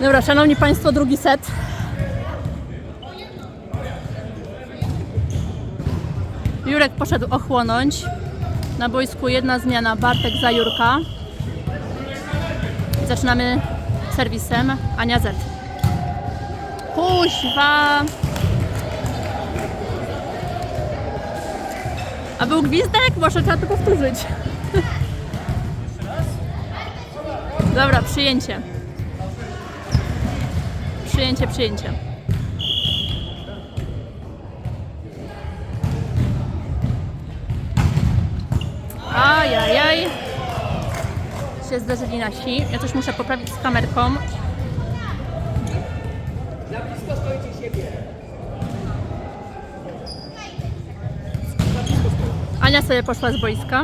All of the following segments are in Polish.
Dobra, szanowni państwo, drugi set. Jurek poszedł ochłonąć. Na boisku jedna zmiana, Bartek za Jurka. Zaczynamy serwisem Ania Z. Kuźwa! A był gwizdek? Może trzeba to powtórzyć. Dobra, przyjęcie. Przyjęcie, przyjęcie. Ajajaj. Się zderzyli nasi. Ja coś muszę poprawić z kamerką. Ania sobie poszła z boiska.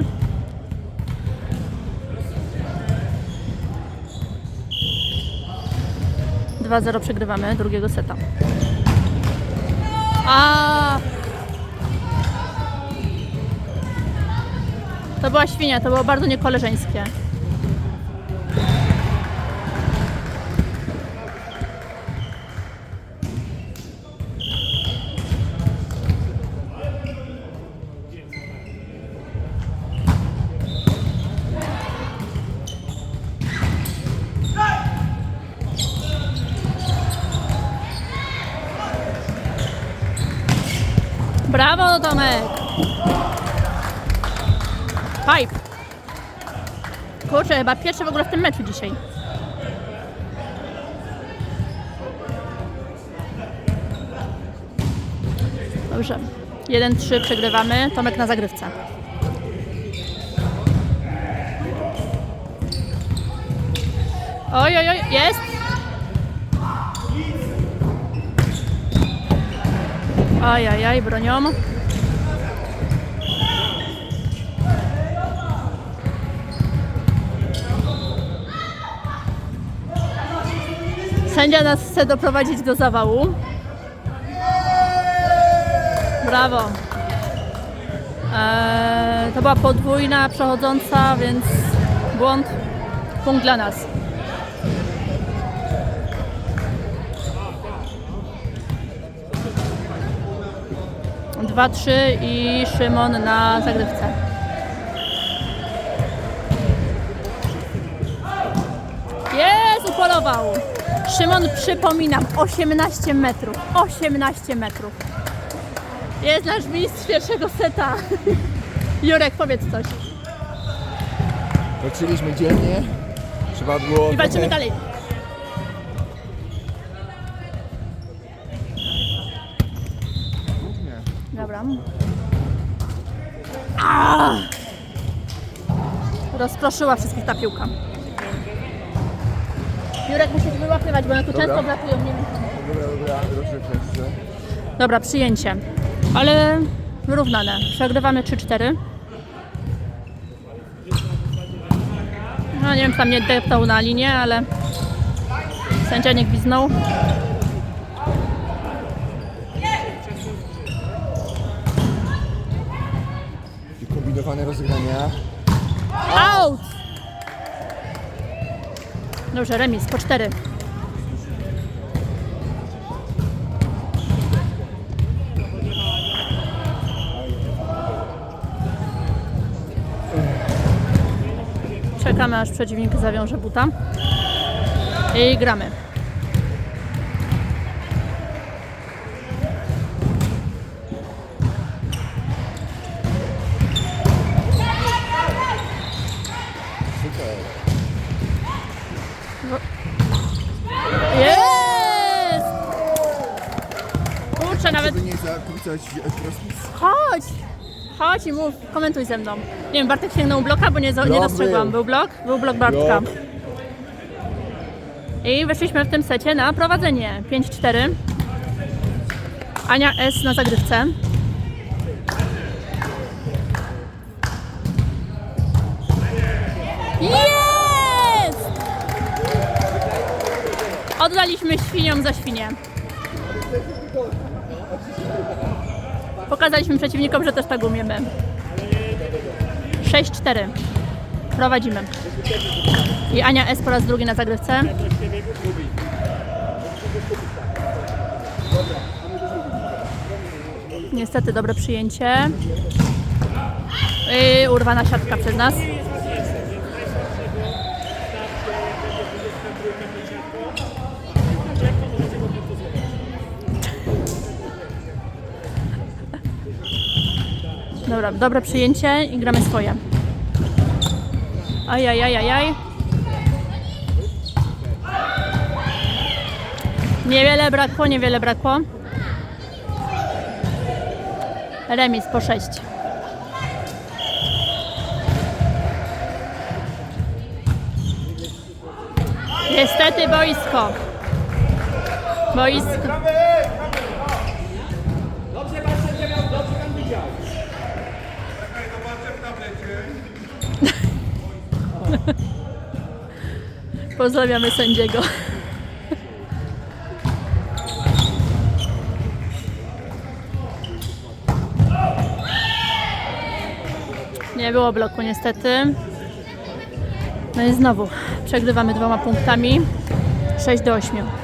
Dwa zero przegrywamy drugiego seta. A. To była świnia, to było bardzo niekoleżeńskie. Brawo, Tomek! Pipe! Kurczę, chyba pierwszy w ogóle w tym meczu dzisiaj. Dobrze. 1-3 przegrywamy. Tomek na zagrywce. Oj, oj, oj, jest! Ajajaj, bronią. Sędzia nas chce doprowadzić do zawału. Brawo. Eee, to była podwójna przechodząca, więc błąd. Punkt dla nas. Dwa, trzy i Szymon na zagrywce. Jest, upolował. Szymon, przypominam, 18 metrów. 18 metrów. Jest nasz mistrz pierwszego seta. Jurek, powiedz coś. Walczyliśmy dzielnie. Trzeba było. I walczymy dalej. Rozproszyła wszystkich ta piłka. Jurek, musisz wyłapywać, bo one tu Dobra. często wlatują. Nie wiem. Dobra, dobra, proszę jeszcze. Dobra, przyjęcie. Ale wyrównane. Przegrywamy 3-4. No nie wiem, czy tam nie deptał na linię, ale sędzia nie gwiznął. I kombinowane rozegrania. Out! Dobrze, remis po 4. Czekamy aż przeciwnik zawiąże buta. I gramy. Super. Jest! Kurczę, nawet Żeby nie Chodź! Chodź i mów, komentuj ze mną. Nie wiem, Bartek sięgnął bloka, bo nie, za- nie Blok dostrzegłam. był. Był blok? Był blok Bartka. Blok. I weszliśmy w tym secie na prowadzenie. 5-4. Ania S na zagrywce. Jest! Oddaliśmy świniom za świnię. Pokazaliśmy przeciwnikom, że też tak umiemy. 6-4. Prowadzimy. I Ania S po raz drugi na zagrywce. Niestety dobre przyjęcie. I urwana siatka przez nas. Dobra, dobre przyjęcie i gramy swoje. Ajajajajaj. Niewiele brakło, niewiele brakło. Remis po 6. Niestety boisko. Boisko. Pozdrawiamy sędziego. Nie było bloku niestety. No i znowu przegrywamy dwoma punktami. 6 do 8.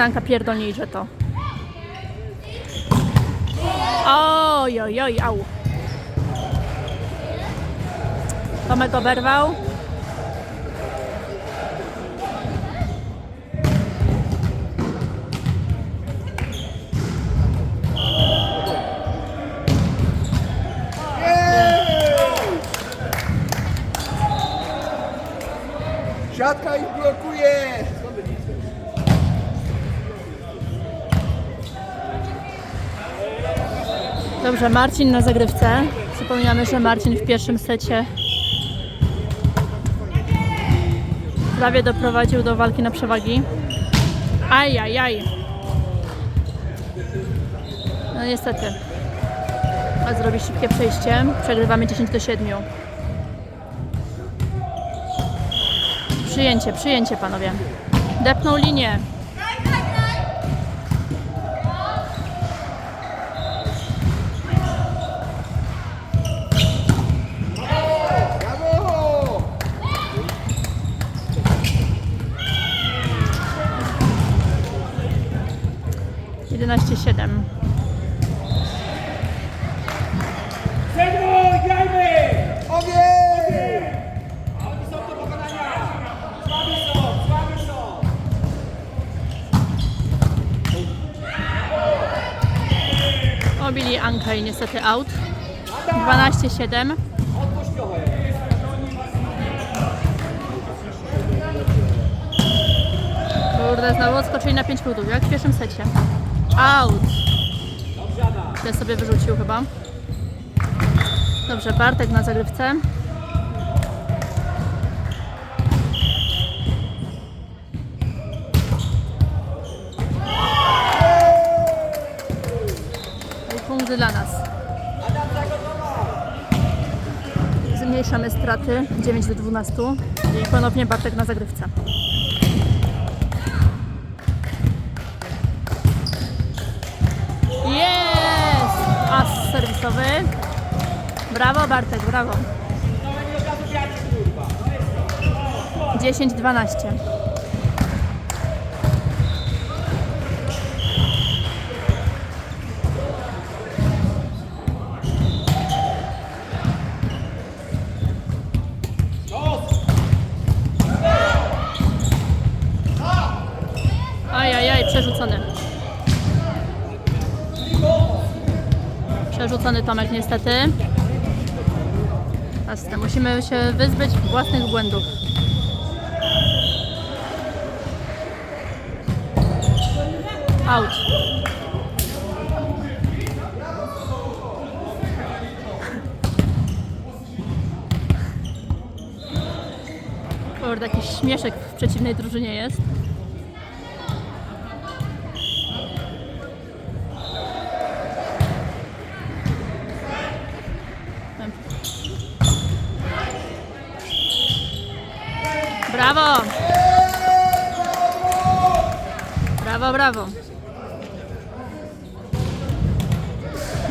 Urdanka pierdolnie że to. Oj, oj, oj, au. Tomek oberwał. Siatka ich blokuje! Dobrze, Marcin na zagrywce. Przypominamy, że Marcin w pierwszym secie prawie doprowadził do walki na przewagi. Ajajaj. No niestety. A zrobi szybkie przejście. Przegrywamy 10 do 7. Przyjęcie, przyjęcie panowie. Depnął linię. Brawo! 11-7. Sedmo, grajmy! Ogień! A oni są do pokonania! Słabi są, słabi są! Obili Anka i niestety out. 12-7. Odpuść trochę. Kurde, znowu odskoczyli na 5 punktów, jak w pierwszym secie. Out. Dobrze. Źle sobie wyrzucił chyba. Dobrze, Bartek na zagrywce. I punkt dla nas. Zmniejszamy straty 9 do 12 i ponownie Bartek na zagrywce. Jest! As serwisowy. Brawo Bartek, brawo. 10-12. Ajajaj, przerzucony. Przerzucony Tomek niestety. Jasne, musimy się wyzbyć własnych błędów. Out. Kurde, jakiś śmieszek w przeciwnej drużynie jest. Brawo! Brawo.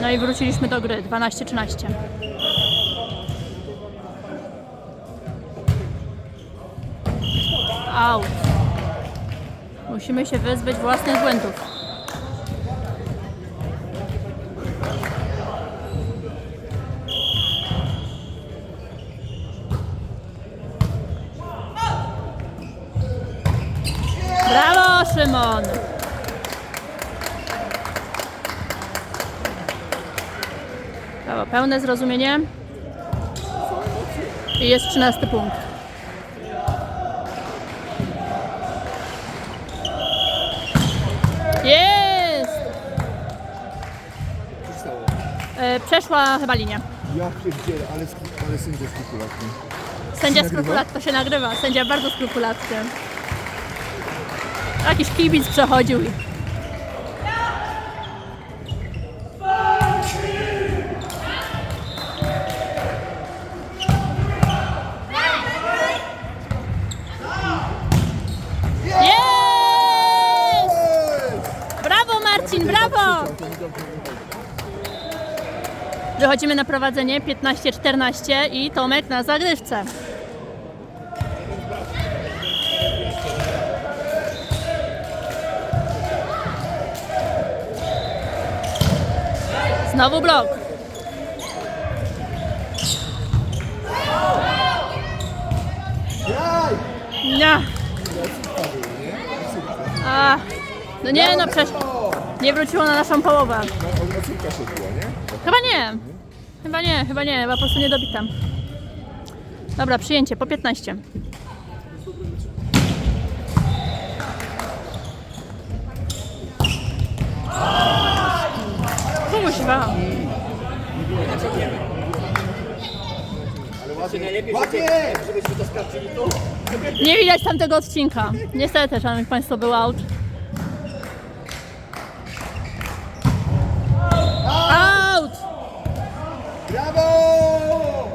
No i wróciliśmy do gry. 12-13. Out. Musimy się wyzbyć własnych błędów. Brawo, Szymon! Pełne zrozumienie. I jest 13 punkt. Jest! E, przeszła chyba linię. Ja pierdzielę, ale, sk- ale sędzia skrupulatny. Sędzia nagrywa? skrupulat to się nagrywa. Sędzia bardzo skrupulatny. Jakiś kibic przechodził i... Jest! Brawo Marcin, brawo! Wychodzimy na prowadzenie 15-14 i Tomek na zagrywce. Znowu blok. Nie. A, no nie, no przecież nie wróciło na naszą połowę. Chyba nie. Chyba nie, chyba nie, chyba po prostu nie dobitam. Dobra, przyjęcie, po 15. Kuźwa. Nie widać tamtego odcinka. Niestety, szanowni państwo, był. Out! Brawo!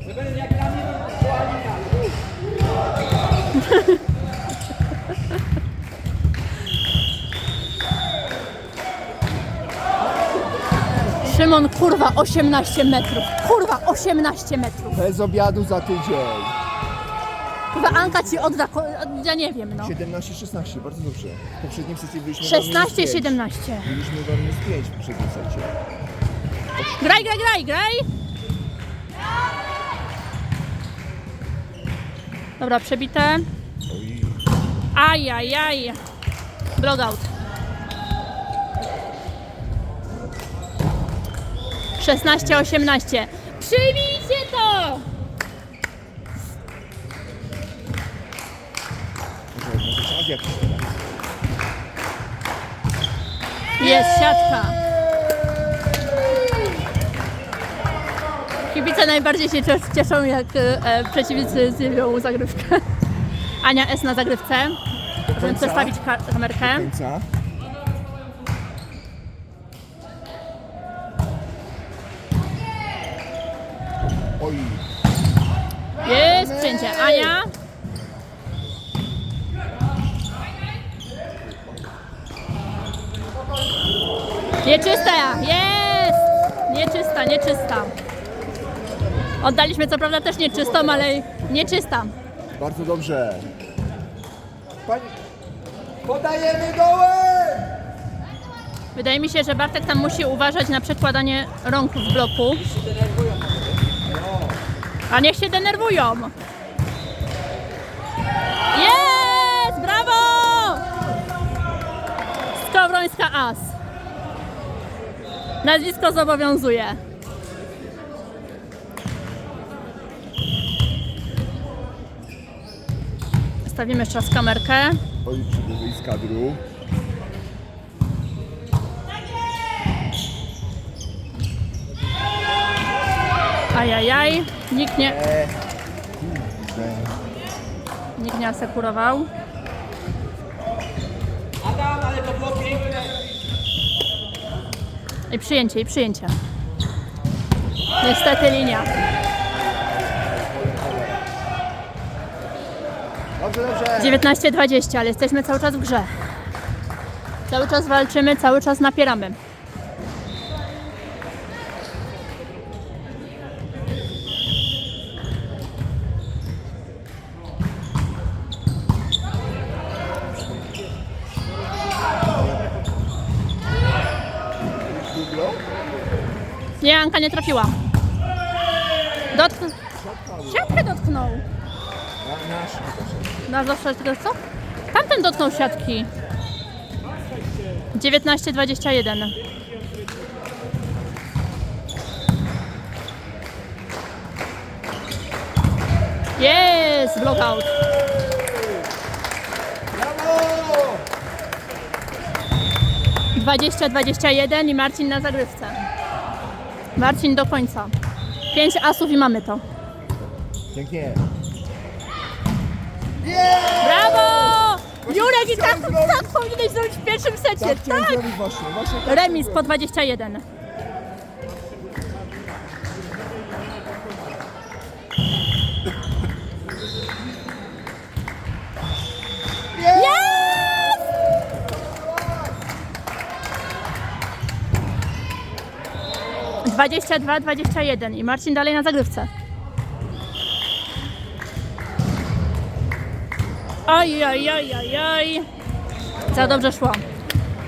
Żeby jak dla mnie to była linia. Szymon, kurwa, 18 metrów. Kurwa, 18 metrów. Bez obiadu za tydzień. Kurwa, Anka ci odda, ko- ja nie wiem, no. 17-16, bardzo dobrze. W poprzednim secie byliśmy 16, 17. Byliśmy na minus 5 w poprzednim secie. Graj, graj, graj, graj! Dobra, przebite. Oj. Ajajaj. Blogout. 16, 18. Przyjmijcie to! Jest siatka. Kibice najbardziej się cies- cieszą, jak e, przeciwnicy zjebią zagrywkę. Ania S na zagrywce. Możemy przestawić ka- kamerkę. Końca. Oj. Jest przyjęcie. Ania. Nieczysta! Jest! Nieczysta, nieczysta. Oddaliśmy co prawda też nieczystą, ale nieczysta. Bardzo dobrze. Pani... Podajemy dołem! Wydaje mi się, że Bartek tam musi uważać na przekładanie rąk w bloku. A niech się denerwują. Jest! Brawo! Skowrońska As. Nazwisko zobowiązuje. Stawimy jeszcze raz kamerkę. Wyjść z kadru. Ajajaj. Nikt nie, nikt nie asekurował. Adam, ale to było piękne. I przyjęcie, i przyjęcie. Niestety linia. Dobrze, dobrze. 19-20, ale jesteśmy cały czas w grze. Cały czas walczymy, cały czas napieramy. Nie, Anka nie trafiła. Dotknął. Siatkę dotknął. Na, nasz zawsze tylko co? Tamten dotknął siatki. 19-21. Jest! Blockout. Brawo! 20-21 i Marcin na zagrywce. Marcin do końca. 5 asów i mamy to. Pięknie. Brawo! Jurek i tak, chciałem tak powinieneś zrobić w pierwszym secie. Tak chciałem Tak! zrobić właśnie. właśnie tak Remis po 21. 22-21 i Marcin dalej na zagrywce. Oj, oj, oj, oj, oj. Za dobrze szło.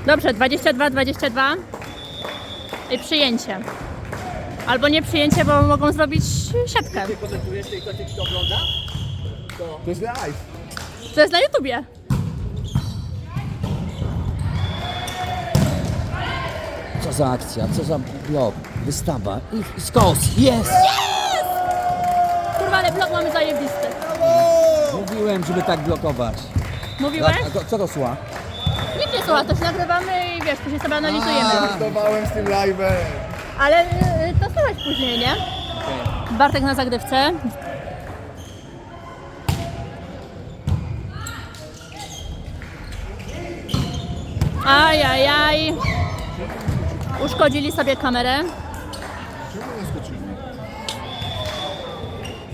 Dobrze, 22-22 i przyjęcie. Albo nie przyjęcie, bo mogą zrobić siatkę. Ty komentujesz i ktoś ci ogląda? To jest live. To jest na YouTubie. Za akcja, co za blok, wystawa i, i skos, jest! Kurwa, ale blok mamy zajebisty. Mówiłem, żeby tak blokować. Mówiłeś? A, a co to szła? Nikt nie słucha, to się nagrywamy i wiesz, później sobie analizujemy. Startowałem z tym live'em. Ale y, to słychać później, nie? Bartek na zagrywce. Ajajaj. Uszkodzili sobie kamerę.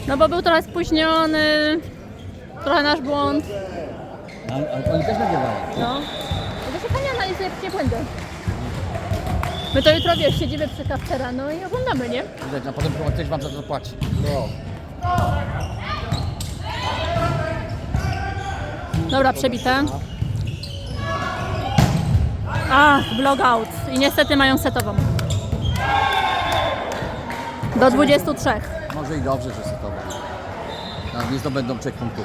No bo był trochę spóźniony. Trochę nasz błąd. A, a oni też nagrywali. No. To się fajnie analizuje nie błędy. My to jutro wiesz, siedzimy przy kawczera, no i oglądamy, nie? Widać, a potem ktoś wam za to płaci. No. Dobra, przebite. Ach, blogout. I niestety mają setową. Do 23. Może i dobrze, że setowo. No, nie zdobędą trzech punktów.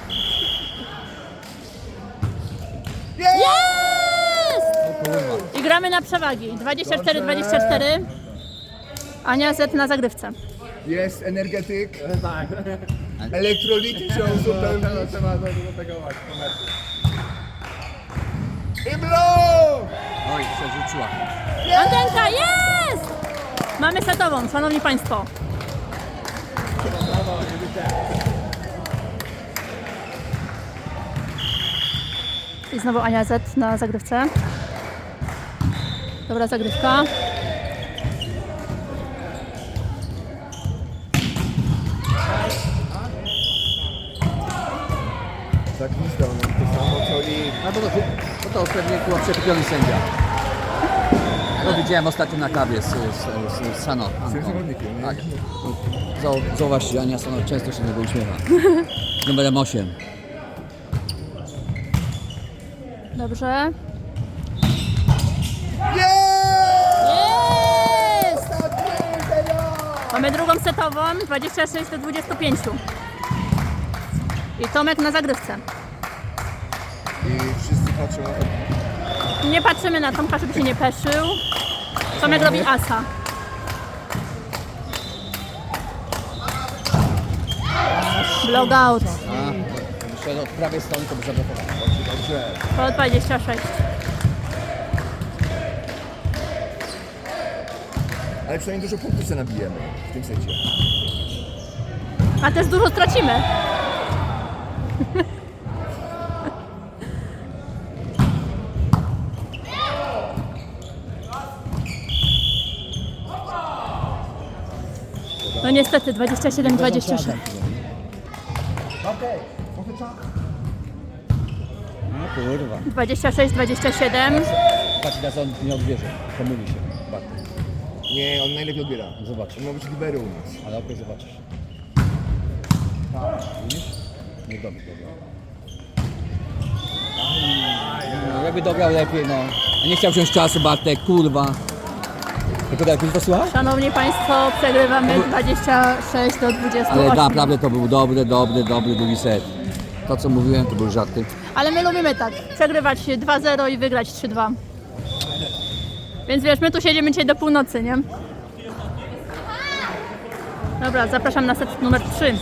I gramy na przewagi. 24-24. Ania Z na zagrywce. Jest energetyk. Tak. Elektrolity są zupełnie. Trzeba do, tego właśnie. I blok! Oj, przerzuciła. Antenka, jest! Mamy setową, szanowni państwo. I znowu Ania Z na zagrywce. Dobra zagrywka. Tak no to samo co i... No bo to, to pewnie chyba przekupiony sędzia. Ja go widziałem ostatnio na kawie z, z, z, z Sano. Tak. Zau- Zauważcie, Ania Sano często się z niego uśmiecha. Numerem 8. Dobrze. Jest! Mamy drugą setową, 26 do 25. I Tomek na zagrywce. To. Nie patrzymy na Tomka, żeby się nie peszył. Tomek robi asa. Logout A, jeszcze od prawej strony to by zablokował. Dobrze. po 26. Ale przynajmniej dużo punktów sobie nabijemy w tym secie. A też dużo stracimy. Niestety 27 26. Okej. No kurwa. 26 27. Patrz, teraz on nie odbierze. Pomyli się. Bartek. Nie, on najlepiej odbiera. Zobacz. On ma być libery u nas. Ale okej, zobaczysz. Widzisz? Nie dobrze dobrał. No, jakby dobrał lepiej, no. A nie chciał wziąć czasu, Bartek, kurwa. Szanowni Państwo, przegrywamy 26 do 28. Ale naprawdę to był dobry, dobry, dobry drugi set. To co mówiłem to były żarty. Ale my lubimy tak, przegrywać 2-0 i wygrać 3-2. Więc wiesz, my tu siedzimy dzisiaj do północy, nie? Dobra, zapraszam na set numer 3.